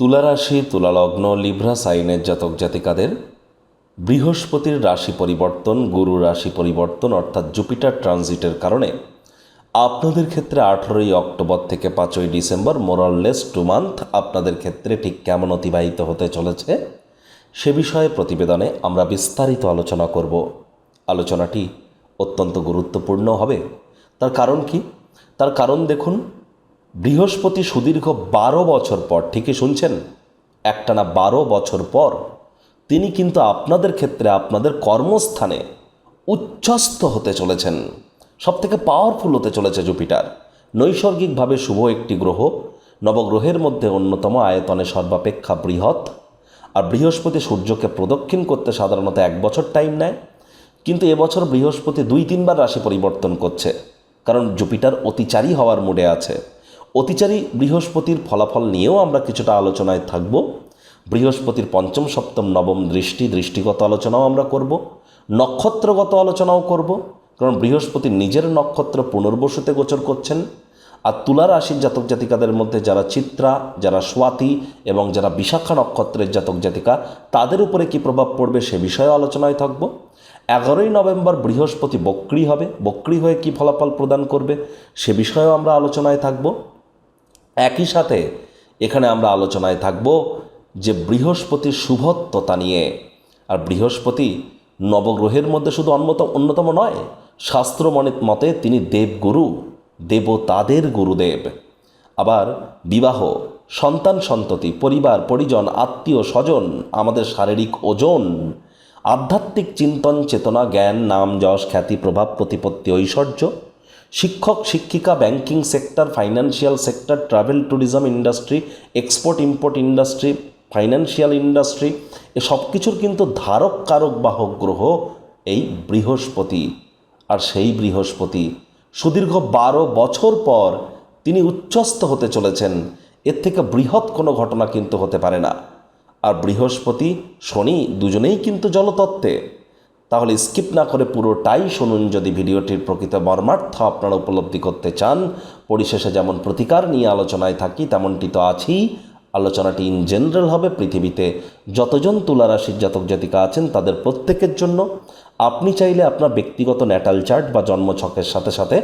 তুলা রাশি তুলালগ্ন, লিভ্রা সাইনের জাতক জাতিকাদের বৃহস্পতির রাশি পরিবর্তন, গুরু রাশি পরিবর্তন, অর্থাৎ জুপিটার ট্রানজিটের কারণে আপনাদের ক্ষেত্রে আঠেরোই অক্টোবর থেকে পাঁচই ডিসেম্বর মোরাললেস টু মান্থ আপনাদের ক্ষেত্রে ঠিক কেমন অতিবাহিত হতে চলেছে সে বিষয়ে প্রতিবেদনে আমরা বিস্তারিত আলোচনা করব। আলোচনাটি অত্যন্ত গুরুত্বপূর্ণ হবে। তার কারণ কি? তার কারণ দেখুন বৃহস্পতি সুদীর্ঘ বারো বছর পর, ঠিকই শুনছেন? একটানা বারো বছর পর, তিনি কিন্তু আপনাদের ক্ষেত্রে আপনাদের কর্মস্থানে উচ্চস্থ হতে চলেছেন। সব থেকে পাওয়ারফুল হতে চলেছে জুপিটার। নৈসর্গিকভাবে শুভ একটি গ্রহ, নবগ্রহের মধ্যে অন্যতম আয়তনে সর্বাপেক্ষা বৃহৎ। আর বৃহস্পতি সূর্যকে প্রদক্ষিণ করতে সাধারণত এক বছর টাইম নেয়। কিন্তু এবছর বৃহস্পতি দুই তিনবার রাশি পরিবর্তন করছে, কারণ জুপিটার অতিচারী হওয়ার মুডে আছে। অতিচারী বৃহস্পতির ফলাফল নিয়েও আমরা কিছুটা আলোচনায় থাকব। বৃহস্পতির পঞ্চম, সপ্তম, নবম দৃষ্টি, দৃষ্টিগত আলোচনাও আমরা করব, নক্ষত্রগত আলোচনাও করব, কারণ বৃহস্পতি নিজের নক্ষত্র পুনর্বসুতে গোচর করছেন, আর তুলা রাশির জাতক জাতিকাদের মধ্যে যারা চিত্রা, যারা স্বাতি এবং যারা বিশাখা নক্ষত্রের জাতক জাতিকা, তাদের উপরে কি প্রভাব পড়বে সে বিষয়ে আলোচনায় থাকব। এগারোই নভেম্বর বৃহস্পতি বক্রি হবে, বক্রি হয়ে কি ফলাফল প্রদান করবে সে বিষয়েও আমরা আলোচনায় থাকব। একই সাথে এখানে আমরা আলোচনায় থাকব যে বৃহস্পতির শুভত্বতা নিয়ে। আর বৃহস্পতি নবগ্রহের মধ্যে শুধু অন্যতম অন্যতম নয় শাস্ত্র মনে- মতে তিনি দেবগুরু, দেবতাদের গুরুদেব। আবার বিবাহ, সন্তান সন্ততি, পরিবার, পরিজন, আত্মীয় স্বজন, আমাদের শারীরিক ওজন, আধ্যাত্মিক চিন্তন চেতনা, জ্ঞান, নাম, যশ, খ্যাতি, প্রভাব, প্রতিপত্তি, ঐশ্বর্য শিক্ষক, শিক্ষিকা banking sector financial sector travel tourism industry export import industry financial industry এ সব কিছুর কিন্তু ধারক, কারক, বাহক গ্রহ এই বৃহস্পতি। আর সেই বৃহস্পতি সুদীর্ঘ বারো বছর পর তিনি উচ্চস্থ হতে চলেছেন। এর থেকে বৃহৎ কোনো ঘটনা কিন্তু হতে পারে না। আর বৃহস্পতি, শনি দুজনেই কিন্তু জলতত্ত্বে। তাহলে স্কিপ না করে পুরোটাই শুনুন। যদি ভিডিওটির প্রকৃত মর্মার্থ আপনারা উপলব্ধি করতে চান, পরিশেষে যেমন প্রতিকার নিয়ে আলোচনায় থাকি, তেমনটি তো আছেই। আলোচনাটি ইন জেনারেল হবে পৃথিবীতে যতজন তুলারাশির জাতক জাতিকা আছেন তাদের প্রত্যেকের জন্য। আপনি চাইলে আপনার ব্যক্তিগত ন্যাটাল চার্ট বা জন্মছকের সাথে সাথে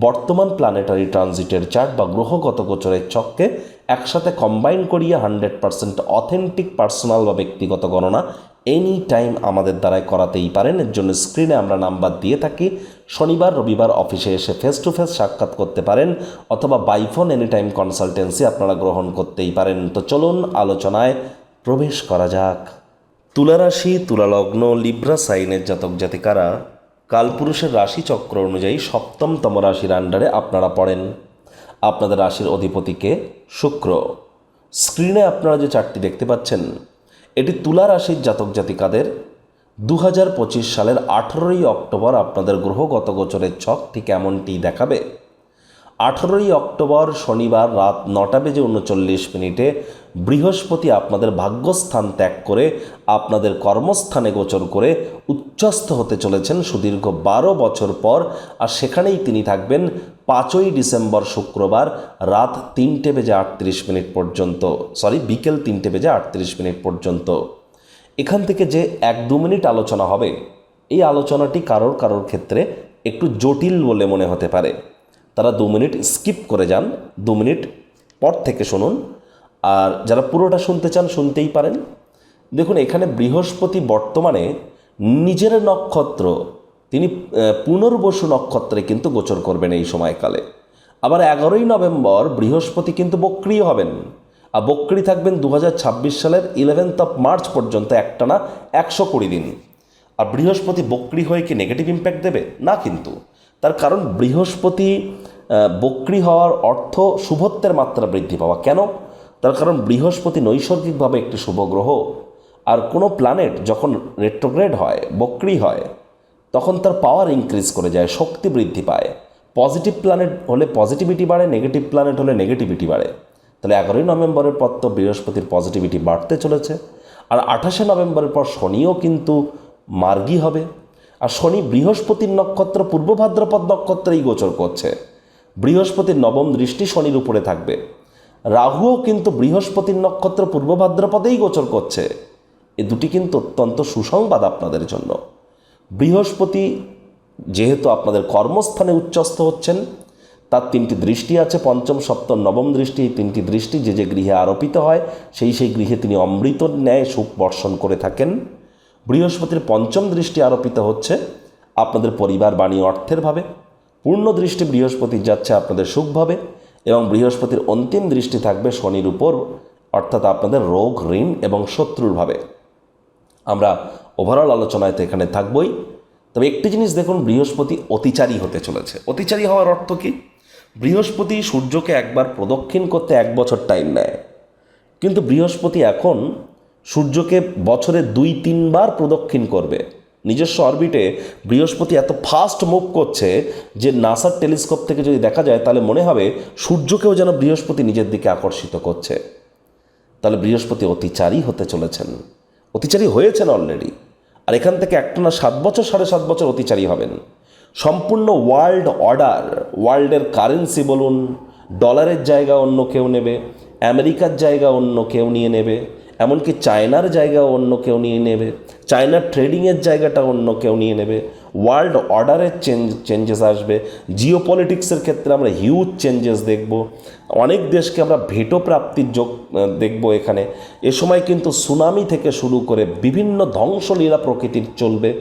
বর্তমান প্ল্যানেটারি ট্রানজিটের চার্ট বা গ্রহগত গোচরের ছককে একসাথে কম্বাইন করিয়ে হান্ড্রেড পার্সেন্ট অথেন্টিক পার্সোনাল বা ব্যক্তিগত গণনা এনি টাইম আমাদের দ্বারাই করাতেই পারেন। এর জন্য স্ক্রিনে আমরা নাম্বার দিয়ে থাকি। শনিবার, রবিবার অফিসে এসে ফেস টু ফেস সাক্ষাৎ করতে পারেন অথবা বাইফোন এনি টাইম কনসালটেন্সি আপনারা গ্রহণ করতেই পারেন। তো চলুন আলোচনায় প্রবেশ করা যাক। তুলারাশি, তুলালগ্ন, লিব্রা সাইনের জাতক জাতিকারা কালপুরুষের রাশি চক্র অনুযায়ী সপ্তমতম রাশির আন্ডারে আপনারা পড়েন। আপনাদের রাশির অধিপতিকে শুক্র। স্ক্রিনে আপনারা যে চারটি দেখতে পাচ্ছেন, এটি তুলা রাশির জাতক জাতিকাদের দু হাজার পঁচিশ সালের আঠেরোই অক্টোবর আপনাদের গ্রহগত গোচরের ছক ঠিক এমনটি দেখাবে। আঠেরোই অক্টোবর শনিবার রাত নটা বেজে উনচল্লিশ মিনিটে বৃহস্পতি আপনাদের ভাগ্যস্থান ত্যাগ করে আপনাদের কর্মস্থানে গোচর করে উচ্চস্থ হতে চলেছেন সুদীর্ঘ বারো বছর পর, আর সেখানেই তিনি থাকবেন পাঁচই ডিসেম্বর শুক্রবার রাত তিনটে বেজে আটত্রিশ মিনিট পর্যন্ত। সরি, বিকেল তিনটে বেজে আটত্রিশ মিনিট পর্যন্ত। এখান থেকে যে এক দু মিনিট আলোচনা হবে, এই আলোচনাটি কারোর কারোর ক্ষেত্রে একটু জটিল বলে মনে হতে পারে। তারা দু মিনিট স্কিপ করে যান, দু মিনিট পর থেকে শুনুন। আর যারা পুরোটা শুনতে চান, শুনতেই পারেন। দেখুন, এখানে বৃহস্পতি বর্তমানে নিজের নক্ষত্র, তিনি পুনর্বসু নক্ষত্রে কিন্তু গোচর করবেন এই সময়কালে। আবার এগারোই নভেম্বর বৃহস্পতি কিন্তু বক্রিয় হবেন। আর বক্রি থাকবেন দু হাজার ছাব্বিশ সালের ইলেভেন্থ অফ মার্চ পর্যন্ত একটানা একশো কুড়ি দিন। আর বৃহস্পতি বক্রি হয়ে কি নেগেটিভ ইম্প্যাক্ট দেবে? না কিন্তু। তার কারণ বৃহস্পতি বক্রি হওয়ার অর্থ শুভত্বের মাত্রা বৃদ্ধি পাওয়া। কেন? তার কারণ বৃহস্পতি নৈসর্গিকভাবে একটি শুভ গ্রহ। আর কোনো প্ল্যানেট যখন রেট্রোগ্রেড হয়, বক্রি হয়, তখন তার পাওয়ার ইনক্রিজ করে যায়, শক্তি বৃদ্ধি পায়। পজিটিভ প্ল্যানেট হলে পজিটিভিটি বাড়ে নেগেটিভ প্ল্যানেট হলে নেগেটিভিটি বাড়ে। তাহলে এগারোই নভেম্বরের পর তো বৃহস্পতির পজিটিভিটি বাড়তে চলেছে। আর আঠাশে নভেম্বরের পর শনিও কিন্তু মার্গী হবে। আর শনি বৃহস্পতির নক্ষত্র, পূর্ব ভাদ্রপদ নক্ষত্রেই গোচর করছে। বৃহস্পতির নবম দৃষ্টি শনির উপরে থাকবে। রাহুও কিন্তু বৃহস্পতির নক্ষত্র পূর্ব ভাদ্রপদেই গোচর করছে। এ দুটি কিন্তু অত্যন্ত সুসংবাদ আপনাদের জন্য। বৃহস্পতি যেহেতু আপনাদের কর্মস্থানে উচ্চস্থ হচ্ছেন, তার তিনটি দৃষ্টি আছে, পঞ্চম, সপ্তম, নবম দৃষ্টি। এই তিনটি দৃষ্টি যে যে গৃহে আরোপিত হয়, সেই সেই গৃহে তিনি অমৃত ন্যায় সুখ বর্ষণ করে থাকেন। বৃহস্পতির পঞ্চম দৃষ্টি আরোপিত হচ্ছে আপনাদের পরিবার বাণী অর্থের ভাবে। পূর্ণ দৃষ্টি বৃহস্পতি যাচ্ছে আপনাদের সুখভাবে এবং বৃহস্পতির অন্তিম দৃষ্টি থাকবে শনির উপর, অর্থাৎ আপনাদের রোগ, ঋণ এবং শত্রুর ভাবে। আমরা ওভারঅল আলোচনায় তো এখানে থাকবই। তবে একটি জিনিস দেখুন, বৃহস্পতি অতিচারী হতে চলেছে। অতিচারী হওয়ার অর্থ কি? বৃহস্পতি সূর্যকে একবার প্রদক্ষিণ করতে এক বছর টাইম নেয়। কিন্তু বৃহস্পতি এখন সূর্যকে বছরে দুই, তিনবার প্রদক্ষিণ করবে। নিজস্ব অরবিটে বৃহস্পতি এত ফাস্ট মুভ করছে যে নাসার টেলিস্কোপ থেকে যদি দেখা যায়, তাহলে মনে হবে সূর্যকেও যেন বৃহস্পতি নিজের দিকে আকর্ষিত করছে। তাহলে বৃহস্পতি অতিচারী হতে চলেছেন। অতিচারী হয়েছেন অলরেডি আর এখান থেকে একটা না সাত বছর, সাড়ে সাত বছর অতিচারী হবেন। সম্পূর্ণ ওয়ার্ল্ড অর্ডার ওয়ার্ল্ডের কারেন্সি বলুন ডলারের জায়গা অন্য কেউ নেবে আমেরিকার জায়গা অন্য কেউ নিয়ে নেবে এমনকি চায়নার জায়গা অন্য কেউ নিয়ে নেবে। চায়নার ট্রেডিংয়ের জায়গাটা অন্য কেউ নিয়ে নেবে। ওয়ার্ল্ড অর্ডারের চেঞ্জ, চেঞ্জেস আসবে। জিও পলিটিক্সের ক্ষেত্রে আমরা হিউজ চেঞ্জেস দেখব। অনেক দেশকে আমরা ভেটো প্রাপ্তির যোগ দেখব এখানে। এ সময় কিন্তু সুনামি থেকে শুরু করে বিভিন্ন ধ্বংসলীলা প্রকৃতির চলবে।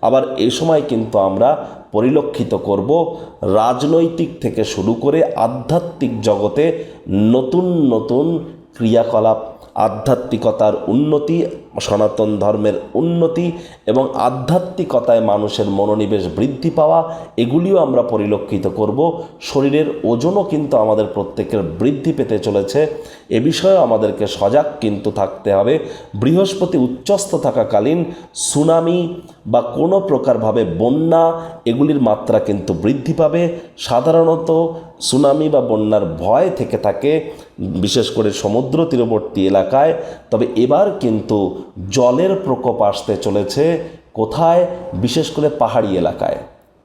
আবার এ সময় কিন্তু আমরা পরিলক্ষিত করব রাজনৈতিক থেকে শুরু করে আধ্যাত্মিক জগতে নতুন নতুন ক্রিয়াকলাপ আধ্যাত্মিকতার উন্নতি সনাতন ধর্মের উন্নতি এবং আধ্যাত্মিকতায় মানুষের মনোনিবেশ বৃদ্ধি পাওয়া, এগুলিও আমরা পরিলক্ষিত করব। শরীরের ওজনও কিন্তু আমাদের প্রত্যেকের বৃদ্ধি পেতে চলেছে। এ বিষয়ে আমাদেরকে সজাগ কিন্তু থাকতে হবে। বৃহস্পতি উচ্চস্থ থাকাকালীন সুনামি বা কোনো প্রকারভাবে বন্যা, এগুলির মাত্রা কিন্তু বৃদ্ধি পাবে। সাধারণত সুনামি বা বন্যার ভয় থেকে থাকে, বিশেষ করে সমুদ্র তীরবর্তী এলাকায়। তবে এবার কিন্তু জলের প্রকোপ আসতে চলেছে কোথায়? বিশেষ করে পাহাড়ি এলাকায়।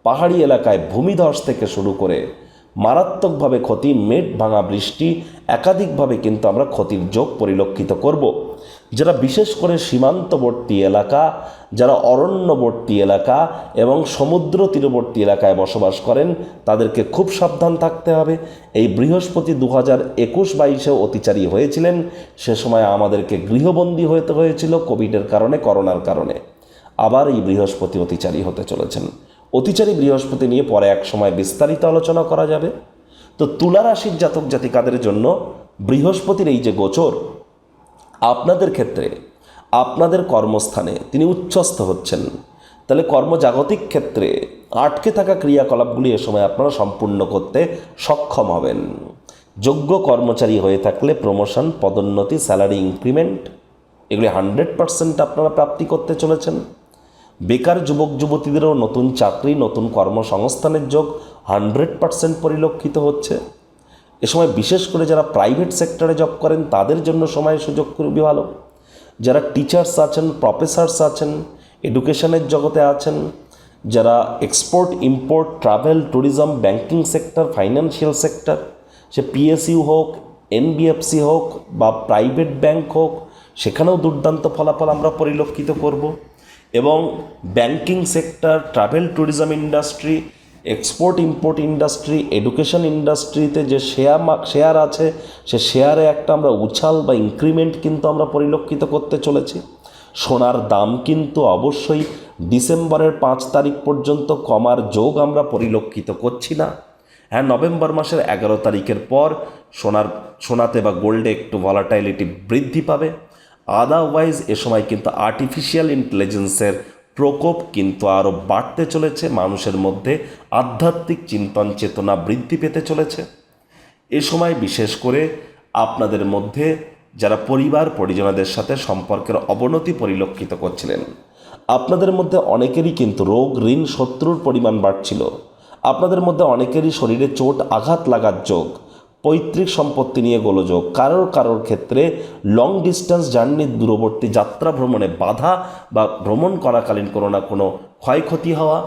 পাহাড়ি এলাকায় ভূমিধস থেকে শুরু করে মারাত্মকভাবে ক্ষতি মেট ভাঙা বৃষ্টি একাধিকভাবে কিন্তু আমরা ক্ষতির যোগ পরিলক্ষিত করব। যারা বিশেষ করে সীমান্তবর্তী এলাকা, যারা অরণ্যবর্তী এলাকা এবং সমুদ্র তীরবর্তী এলাকায় বসবাস করেন, তাদেরকে খুব সাবধান থাকতে হবে। এই বৃহস্পতি দু হাজার একুশ বাইশেও অতিচারী হয়েছিলেন। সে সময় আমাদেরকে গৃহবন্দী হতে হয়েছিল কোভিডের কারণে, করোনার কারণে। আবার এই বৃহস্পতি অতিচারী হতে চলেছেন। অতিচারী বৃহস্পতি নিয়ে পরে এক সময় বিস্তারিত আলোচনা করা যাবে। তো তুলা রাশির জাতক জাতিকাদের জন্য বৃহস্পতির এই যে গোচর আপনাদের ক্ষেত্রে, আপনাদের কর্মস্থানে তিনি উচ্চস্থ হচ্ছেন। তাহলে কর্মজাগতিক ক্ষেত্রে আটকে থাকা ক্রিয়াকলাপগুলি এ সময় আপনারা সম্পূর্ণ করতে সক্ষম হবেন। যোগ্য কর্মচারী হয়ে থাকলে প্রমোশন পদোন্নতি স্যালারি ইনক্রিমেন্ট এগুলি হান্ড্রেড পারসেন্ট আপনারা প্রাপ্তি করতে চলেছেন। বেকার যুবক, যুবতীদেরও নতুন চাকরি, নতুন কর্মসংস্থানের যোগ হান্ড্রেড পারসেন্ট পরিলক্ষিত হচ্ছে। এ সময় বিশেষ করে যারা প্রাইভেট সেক্টরে জব করেন, তাদের জন্য সময় সুযোগ খুবই ভালো। যারা টিচার্স আছেন প্রফেসর্স আছেন এডুকেশনের জগতে আছেন, যারা export import travel tourism banking sector financial sector সে পিএসইউ হোক এনবিএফসি হোক বা প্রাইভেট ব্যাংক হোক, সেখানেও দুর্দান্ত ফলাফল আমরা পরিলক্ষিত করব। এবং banking sector travel tourism industry export import industry education ইন্ডাস্ট্রিতে যে শেয়ার শেয়ার আছে, সে শেয়ারে একটা আমরা উছাল বা ইনক্রিমেন্ট কিন্তু আমরা পরিলক্ষিত করতে চলেছি। সোনার দাম কিন্তু অবশ্যই ডিসেম্বরের পাঁচ তারিখ পর্যন্ত কমার যোগ আমরা পরিলক্ষিত করছি না। হ্যাঁ নভেম্বর মাসের এগারো তারিখের পর সোনার, সোনাতে বা গোল্ডে একটু ভলাটাইলিটি বৃদ্ধি পাবে। আদারওয়াইজ এ সময় কিন্তু আর্টিফিশিয়াল ইন্টেলিজেন্সের প্রকোপ কিন্তু আরও বাড়তে চলেছে, মানুষের মধ্যে আধ্যাত্মিক চিন্তন চেতনা বৃদ্ধি পেতে চলেছে। এ সময় বিশেষ করে আপনাদের মধ্যে যারা পরিবার পরিজনদের সাথে সম্পর্কের অবনতি পরিলক্ষিত করছিলেন, আপনাদের মধ্যে অনেকেরই কিন্তু রোগ, ঋণ, শত্রুর পরিমাণ বাড়ছিল। আপনাদের মধ্যে অনেকেরই শরীরে চোট, আঘাত লাগার যোগ পৈতৃক সম্পত্তি নিয়ে গোলযোগ। কারোর কারোর ক্ষেত্রে লং ডিস্টেন্স জার্নির দূরবর্তী যাত্রা ভ্রমণে বাধা বা ভ্রমণ করাকালীন কোনো না কোনো ক্ষয়ক্ষতি হওয়া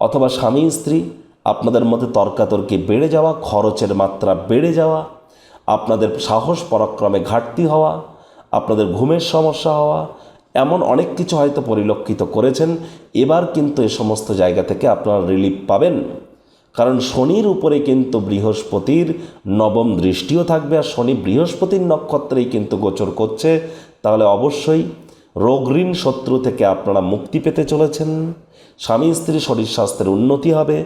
অথবা স্বামী, স্ত্রী, আপনাদের মধ্যে তর্কাতর্কি বেড়ে যাওয়া, খরচের মাত্রা বেড়ে যাওয়া, আপনাদের সাহস পরাক্রমে ঘাটতি হওয়া, আপনাদের ঘুমের সমস্যা হওয়া, এমন অনেক কিছু হয়তো পরিলক্ষিত করেছেন। এবার কিন্তু এ সমস্ত জায়গা থেকে আপনারা রিলিফ পাবেন। কারণ শনির উপরে কিন্তু বৃহস্পতির নবম দৃষ্টিও থাকবে, আর শনি বৃহস্পতির নক্ষত্রেই কিন্তু গোচর করছে। তাহলে অবশ্যই রোগ ঋণ শত্রু থেকে আপনারা মুক্তি পেতে চলেছেন। স্বামী স্ত্রী শরীর স্বাস্থ্যের উন্নতি হবে।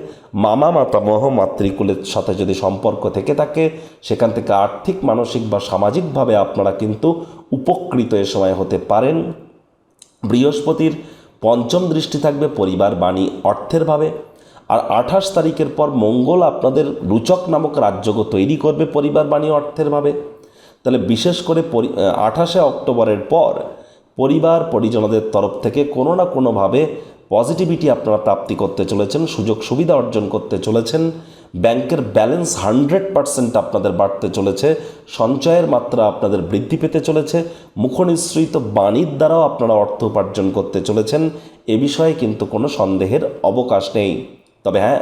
মামা মাতামহ মাতৃকুলের সাথে যদি সম্পর্ক থেকে থাকে, সেখান থেকে আর্থিক, মানসিক বা সামাজিকভাবে আপনারা কিন্তু উপকৃত এ সময় হতে পারেন। বৃহস্পতির পঞ্চম দৃষ্টি থাকবে পরিবার বাণী অর্থের ভাবে। আর আঠাশ তারিখের পর মঙ্গল আপনাদের রুচক নামক রাজ্যগ তৈরি করবে পরিবার বাণী অর্থের ভাবে। তাহলে বিশেষ করে আঠাশে অক্টোবরের পর পরিবার পরিজনদের তরফ থেকে কোনো না কোনোভাবে পজিটিভিটি আপনারা প্রাপ্তি করতে চলেছেন, সুযোগ সুবিধা অর্জন করতে চলেছেন, ব্যাংকের ব্যালেন্স হান্ড্রেড পারসেন্ট আপনাদের বাড়তে চলেছে, সঞ্চয়ের মাত্রা আপনাদের বৃদ্ধি পেতে চলেছে, মুখনিসৃত বাণীর দ্বারাও আপনারা অর্থ উপার্জন করতে চলেছেন, এ বিষয়ে কিন্তু কোনো সন্দেহের অবকাশ নেই। তবে হ্যাঁ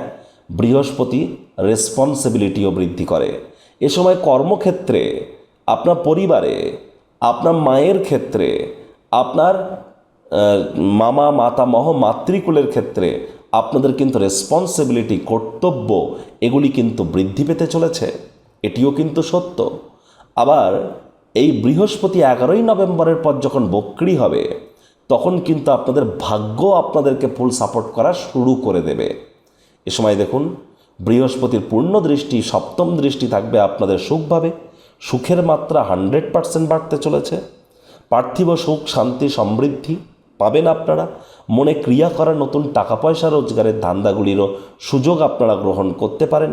বৃহস্পতি রেসপন্সিবিলিটিও বৃদ্ধি করে। এ সময় কর্মক্ষেত্রে, আপনার পরিবারে, আপনার মায়ের ক্ষেত্রে, আপনার মামা মাতামহ মাতৃকুলের ক্ষেত্রে আপনাদের কিন্তু রেসপন্সিবিলিটি কর্তব্য এগুলি কিন্তু বৃদ্ধি পেতে চলেছে। এটিও কিন্তু সত্য। আবার এই বৃহস্পতি এগারোই নভেম্বরের পর যখন বক্রি হবে, তখন কিন্তু আপনাদের ভাগ্য আপনাদেরকে ফুল সাপোর্ট করা শুরু করে দেবে। এ সময় দেখুন, বৃহস্পতির পূর্ণ দৃষ্টি, সপ্তম দৃষ্টি থাকবে আপনাদের সুখভাবে সুখের মাত্রা হান্ড্রেড পারসেন্ট বাড়তে চলেছে। পার্থিব সুখ, শান্তি, সমৃদ্ধি পাবেন আপনারা। মনে ক্রিয়া করা নতুন টাকা পয়সা রোজগারের ধান্দাগুলিরও সুযোগ আপনারা গ্রহণ করতে পারেন।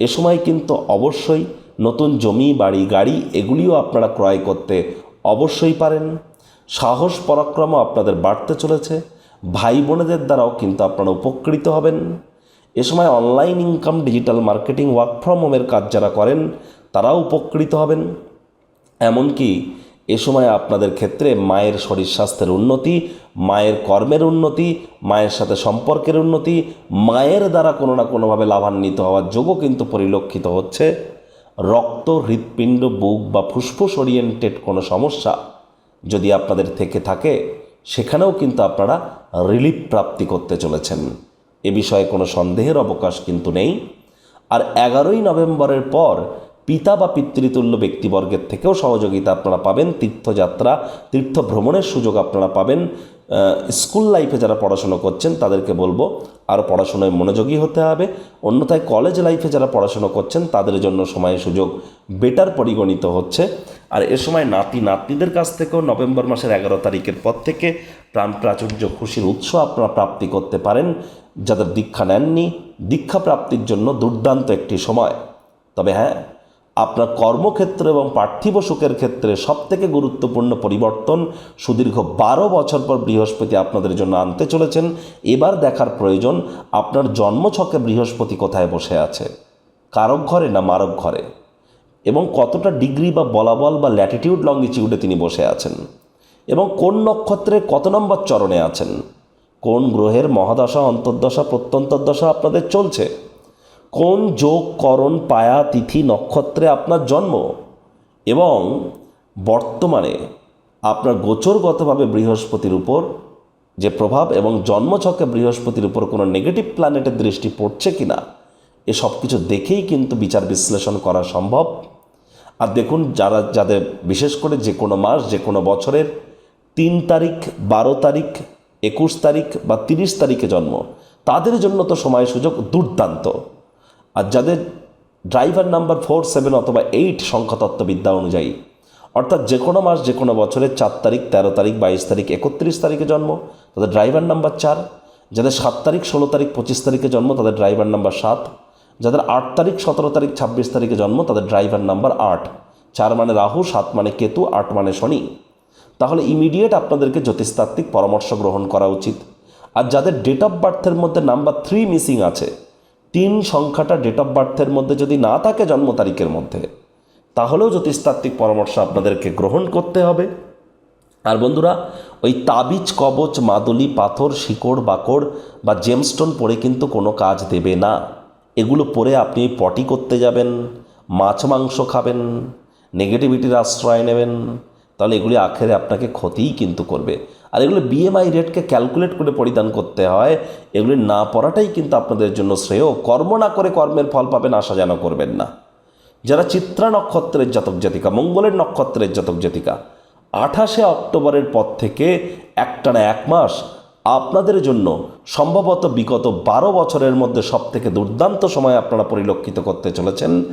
এ সময় কিন্তু অবশ্যই নতুন জমি, বাড়ি, গাড়ি এগুলিও আপনারা ক্রয় করতে অবশ্যই পারেন। সাহস পরাক্রম আপনাদের বাড়তে চলেছে। ভাই বোনেদের দ্বারাও কিন্তু আপনারা উপকৃত হবেন। এ সময় online income digital marketing work from হোমের কাজ যারা করেন, তারাও উপকৃত হবেন। এমনকি এ সময় আপনাদের ক্ষেত্রে মায়ের শরীর স্বাস্থ্যের উন্নতি, মায়ের কর্মের উন্নতি, মায়ের সাথে সম্পর্কের উন্নতি, মায়ের দ্বারা কোনো না কোনোভাবে লাভান্বিত হওয়ার যোগও কিন্তু পরিলক্ষিত হচ্ছে। রক্ত, হৃৎপিণ্ড, বুক বা ফুসফুস ওরিয়েন্টেড কোনো সমস্যা যদি আপনাদের থেকে থাকে, সেখানেও কিন্তু আপনারা রিলিফ প্রাপ্তি করতে চলেছেন। এ বিষয়ে কোনো সন্দেহের অবকাশ কিন্তু নেই। আর এগারোই নভেম্বরের পর পিতা বা পিতৃতুল্য ব্যক্তিবর্গের থেকেও সহযোগিতা আপনারা পাবেন, তীর্থযাত্রা তীর্থ ভ্রমণের সুযোগ আপনারা পাবেন। স্কুল লাইফে যারা পড়াশুনো করছেন তাদেরকে বলব আরও পড়াশোনায় মনোযোগী হতে হবে। অন্যথায় কলেজ লাইফে যারা পড়াশুনো করছেন তাদের জন্য সময় সুযোগ বেটার পরিগণিত হচ্ছে। আর এ সময় নাতি নাতনিদের কাছ থেকেও নভেম্বর মাসের এগারো তারিখের পর থেকে প্রাণ প্রাচুর্য খুশির উৎস আপনারা প্রাপ্তি করতে পারেন, যাদের দীক্ষা নেননি, দীক্ষা প্রাপ্তির জন্য দুর্দান্ত একটি সময়। তবে হ্যাঁ আপনার কর্মক্ষেত্র এবং পার্থিব সুখের ক্ষেত্রে সবথেকে গুরুত্বপূর্ণ পরিবর্তন সুদীর্ঘ বারো বছর পর বৃহস্পতি আপনাদের জন্য আনতে চলেছেন। এবার দেখার প্রয়োজন, আপনার জন্মছকে বৃহস্পতি কোথায় বসে আছে? কারক ঘরে না মারক ঘরে? এবং কতটা ডিগ্রি বা বলাবল বা ল্যাটিটিউড লঙ্গিটিউডে তিনি বসে আছেন? এবং কোন নক্ষত্রে কত নম্বর চরণে আছেন? কোন গ্রহের মহাদশা, অন্তর্দশা, প্রত্যন্তর্দশা আপনাদের চলছে? কোন যোগ, করণ, পায়া, তিথি, নক্ষত্রে আপনার জন্ম? এবং বর্তমানে আপনার গোচরগতভাবে বৃহস্পতির উপর যে প্রভাব এবং জন্মছকে বৃহস্পতির উপর কোনো নেগেটিভ প্ল্যানেটের দৃষ্টি পড়ছে কি না এ সব কিছু দেখেই কিন্তু বিচার বিশ্লেষণ করা সম্ভব। আর দেখুন, যারা, যাদের বিশেষ করে যে কোনো মাস, যে কোনো বছরের তিন তারিখ, বারো তারিখ, একুশ তারিখ বা তিরিশ তারিখে জন্ম, তাদের জন্য তো সময় সুযোগ দুর্দান্ত। আর যাদের ড্রাইভার নাম্বার ফোর, সেভেন অথবা এইট সংখ্যাতত্ত্ববিদ্যা অনুযায়ী, অর্থাৎ যে কোনো মাস, যে কোনো বছরের চার তারিখ, তেরো তারিখ, বাইশ তারিখ, একত্রিশ তারিখে জন্ম, তাদের ড্রাইভার নাম্বার চার, যাদের সাত তারিখ, ষোলো তারিখ, পঁচিশ তারিখে জন্ম, তাদের ড্রাইভার নাম্বার সাত যাদের আট তারিখ, সতেরো তারিখ, ছাব্বিশ তারিখে জন্ম, তাদের ড্রাইভার নাম্বার আট। চার মানে রাহু, সাত মানে কেতু, আট মানে শনি। তাহলে ইমিডিয়েট আপনাদেরকে জ্যোতিষতাত্ত্বিক পরামর্শ গ্রহণ করা উচিত। আর যাদের ডেট অফ বার্থের মধ্যে নাম্বার থ্রি মিসিং আছে, তিন সংখ্যাটা ডেট অফ বার্থের মধ্যে যদি না থাকে জন্ম তারিখের মধ্যে, তাহলেও জ্যোতিষতাত্ত্বিক পরামর্শ আপনাদেরকে গ্রহণ করতে হবে। আর বন্ধুরা, ওই তাবিজ, কবচ, মাদুলি, পাথর, শিকড়, বাকড় বা জেমস্টোন পরে কিন্তু কোনো কাজ দেবে না। এগুলো পরে আপনি পটি করতে যাবেন, মাছ, মাংস খাবেন নেগেটিভিটির আশ্রয় নেবেন, তাহলে এগুলি আখেরে আপনাকে ক্ষতিই কিন্তু করবে। আর এগুলো বিএমআই রেটকে ক্যালকুলেট করে পরিধান করতে হয়, এগুলি না পড়াটাই কিন্তু আপনাদের জন্য শ্রেয়। কর্ম না করে কর্মের ফল পাবেন, আশা যেন করবেন না। যারা চিত্রা নক্ষত্রের জাতক জাতিকা, মঙ্গলের নক্ষত্রের জাতক জাতিকা, আঠাশে অক্টোবরের পর থেকে একটানা এক মাস আপনাদের জন্য সম্ভবত বিগত বারো বছরের মধ্যে সবথেকে দুর্দান্ত সময় আপনারা পরিলক্ষিত করতে চলেছেন।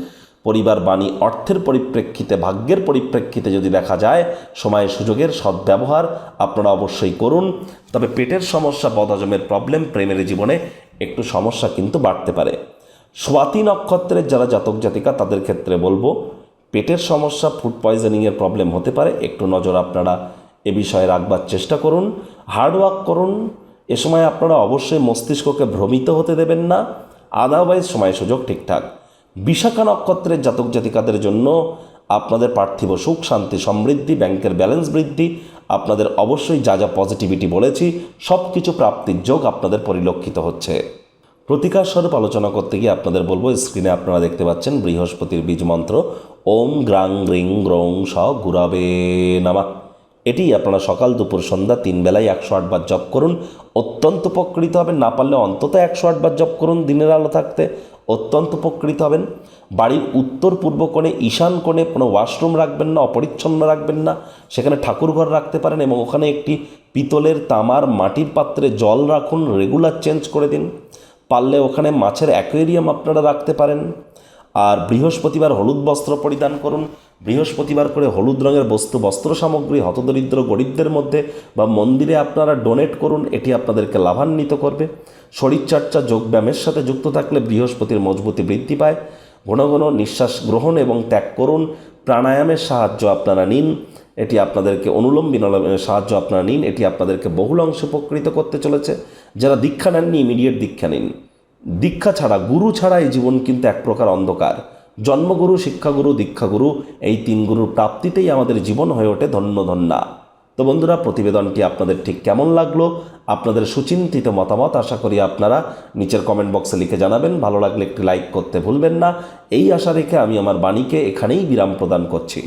পরিবার বাণী অর্থের পরিপ্রেক্ষিতে, ভাগ্যের পরিপ্রেক্ষিতে যদি দেখা যায় সময় সুযোগের সদ্ব্যবহার আপনারা অবশ্যই করুন। তবে পেটের সমস্যা, বদহজমের প্রবলেম প্রেমের জীবনে একটু সমস্যা কিন্তু বাড়তে পারে। স্বাতি নক্ষত্রের যারা জাতক, জাতিকা, তাদের ক্ষেত্রে বলব, পেটের সমস্যা ফুড পয়জনিংয়ের প্রবলেম হতে পারে। একটু নজর আপনারা এ বিষয়ে রাখবার চেষ্টা করুন হার্ডওয়ার্ক করুন। এ সময় আপনারা অবশ্যই মস্তিষ্ককে ভ্রমিত হতে দেবেন না। আদারওয়াইজ সময় সুযোগ ঠিকঠাক। বিশাখা নক্ষত্রের জাতক জাতিকাদের জন্য আপনাদের পার্থিব সুখ, শান্তি, সমৃদ্ধি, ব্যাংকের ব্যালেন্স বৃদ্ধি, আপনাদের অবশ্যই যা যা পজিটিভিটি বলেছি সব কিছু প্রাপ্তির যোগ আপনাদের পরিলক্ষিত হচ্ছে। প্রতিকার স্বরূপ আলোচনা করতে গিয়ে আপনাদের বলব স্ক্রিনে আপনারা দেখতে পাচ্ছেন বৃহস্পতির বীজ মন্ত্র, ওম গ্রাং রিং গ্রং স গুরাবে নামা। এটি আপনারা সকাল দুপুর সন্ধ্যা তিন বেলায় একশো আটবার জপ করুন। অত্যন্ত উপকৃত হবেন। না পারলে অন্তত একশো আটবার জপ করুন দিনের আলো থাকতে। অত্যন্ত উপকৃত হবেন। বাড়ির উত্তর পূর্ব কোণে ঈশান কোণে কোনো ওয়াশরুম রাখবেন না, অপরিচ্ছন্ন রাখবেন না। সেখানে ঠাকুরঘর রাখতে পারেন এবং ওখানে একটি পিতলের তামার মাটির পাত্রে জল রাখুন, রেগুলার চেঞ্জ করে দিন। পারলে ওখানে মাছের অ্যাকোয়ারিয়াম আপনারা রাখতে পারেন। আর বৃহস্পতিবার হলুদ বস্ত্র পরিধান করুন। বৃহস্পতিবার করে হলুদ রঙের বস্তু বস্ত্র সামগ্রী হতদরিদ্র গরিবদের মধ্যে বা মন্দিরে আপনারা ডোনেট করুন, এটি আপনাদেরকে লাভান্বিত করবে। শরীরচর্চা, যোগব্যায়ামের সাথে যুক্ত থাকলে বৃহস্পতির মজবুতি বৃদ্ধি পায়। ঘন ঘন নিঃশ্বাস গ্রহণ এবং ত্যাগ করুন। প্রাণায়ামের সাহায্য আপনারা নিন, এটি আপনাদেরকে অনুলোম বিনোলমের সাহায্য আপনারা নিন, এটি আপনাদেরকে বহুল অংশ উপকৃত করতে চলেছে। যারা দীক্ষা নেননি ইমিডিয়েট দীক্ষা নিন। দীক্ষা ছাড়া, গুরু ছাড়া এই জীবন কিন্তু এক প্রকার অন্ধকার। জন্মগুরু, শিক্ষাগুরু, দীক্ষাগুরু, এই তিন গুরুর প্রাপ্তিতেই আমাদের জীবন হয়ে ওঠে ধন্য ধন্যা তো বন্ধুরা, প্রতিবেদনটি আপনাদের ঠিক কেমন লাগল? আপনাদের সুচিন্তিত মতামত আশা করি আপনারা নিচের কমেন্ট বক্সে লিখে জানাবেন। ভালো লাগলে একটি লাইক করতে ভুলবেন না। এই আশা রেখে আমি আমার বাণীকে এখানেই বিরাম প্রদান করছি।